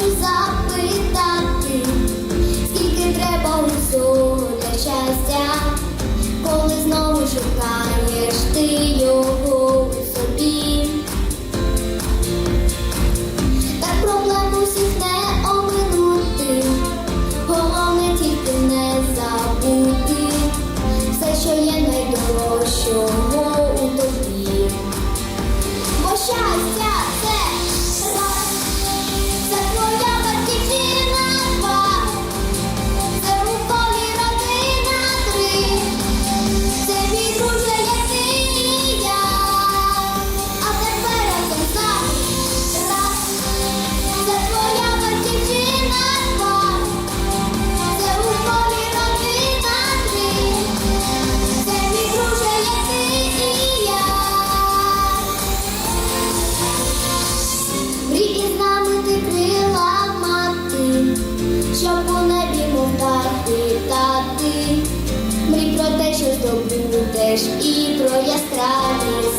watches up. буду теж і про яскраві.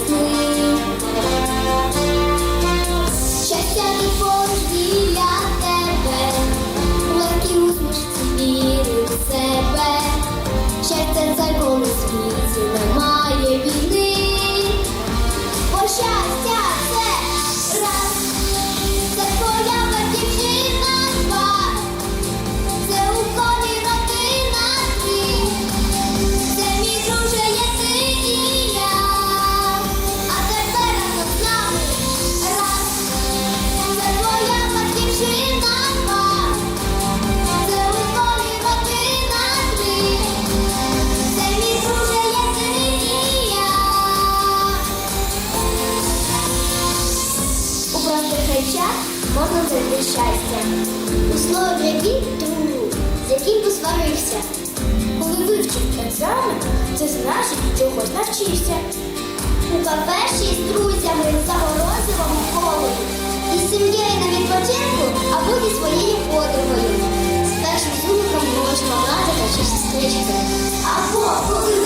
час можна знайти щастя. У слові бід другу, з яким посварився. Коли вивчив екзамен, це значить чогось навчився. У кафеші з друзями за морозивом і з сім'єю на відпочинку або зі своєю подругою. З першим зубиком можна мати та чи сестричкою. Або коли